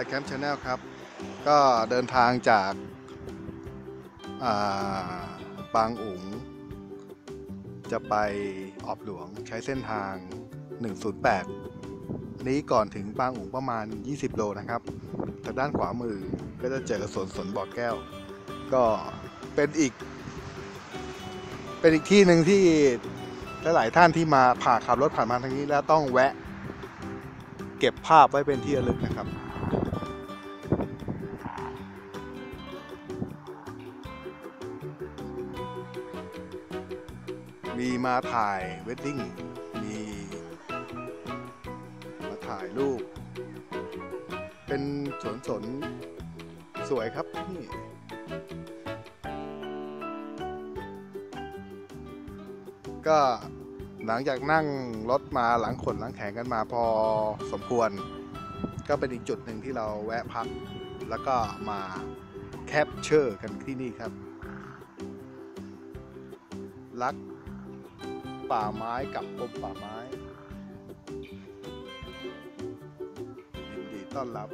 ายแคมป์ชาแนลครับ ก็เดินทางจากาบางอุ๋ง จะไปออบหลวงใช้เส้นทาง 108 นี้ก่อนถึงบางอุ๋งประมาณ 20 โลนะครับทางด้านขวามือก็จะเจอสวนสนบ่อแก้ว ก็เป็นอีก เป็นอีกที่หนึ่งที่หลายท่านที่มาผ่านขับรถผ่านมาทางนี้แล้วต้องแวะ เก็บภาพไว้เป็นที่ระลึกนะครับ มีมาถ่ายเวดดิ้ง มีมาถ่ายรูป เป็นสวนสนสวยครับนี่ก็หลังจากนั่งรถมาหลังขนหลังแขนกันมาพอสมควร ก็เป็นอีกจุดหนึ่งที่เราแวะพัก แล้วก็มาแคปเชอร์กันที่นี่ครับรัก ป่าไม้กับกรมป่าไม้ยินดีต้อนรับ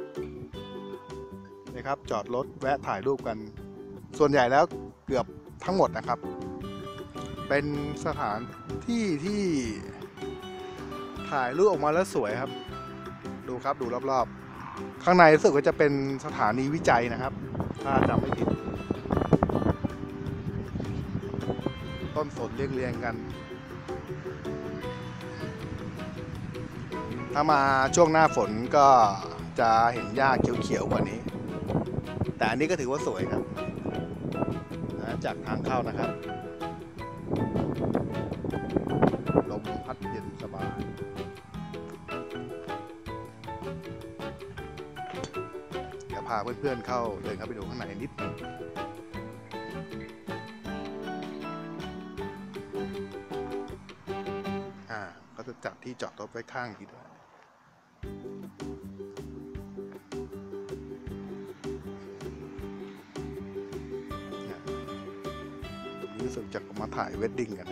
นะครับ จอดรถแวะถ่ายรูปกัน ส่วนใหญ่แล้วเกือบทั้งหมดนะครับ เป็นสถานที่ที่ถ่ายรูปออกมาแล้วสวยครับ ดูครับดูรอบๆ ข้างในรู้สึกว่าจะเป็นสถานีวิจัยนะครับ ถ้าจำไม่ผิด ต้นสนเรียงๆกัน ถ้ามาช่วงหน้าฝนก็จะเห็นหญ้าเขียวๆกว่านี้ แต่อันนี้ก็ถือว่าสวยครับนะจากทางเข้านะครับ ลมพัดเย็นสบายจะพาเพื่อนๆเข้าเดินเข้าไปดูข้างในนิดหนึงอ่าก็จะจัดที่จอดรถไว้ข้างนี้ด้วย สึกจะมาถ่ายเวดดิ้งกัน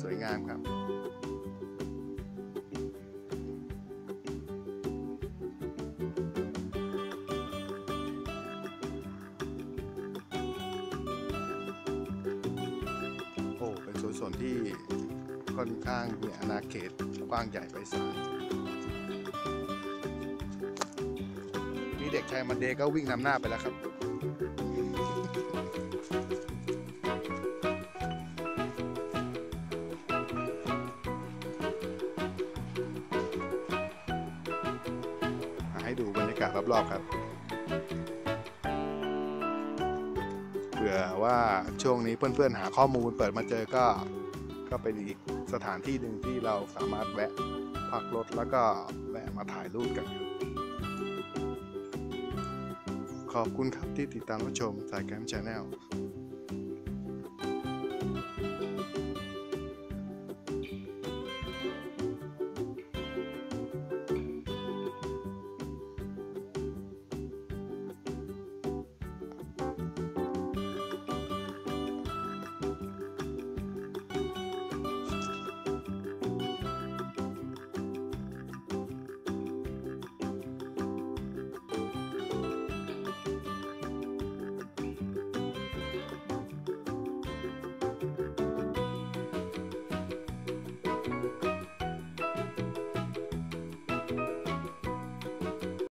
สวยงามครับ สวนที่ค่อนข้างมีอาณาเขตกว้างใหญ่ไพศาลนี่เด็กชายมันเดก็วิ่งนำหน้าไปแล้วครับให้ดูบรรยากาศรอบๆครับ ผื่อว่าช่วงนี้เพื่อนๆหาข้อมูลเปิดมาเจอก็ก็เป็นอีกสถานที่หนึ่งที่เราสามารถแวะพักรถแล้วก็แวะมาถ่ายรูปกันขอบคุณครับที่ติดตามรับชมสายแกมชาแนล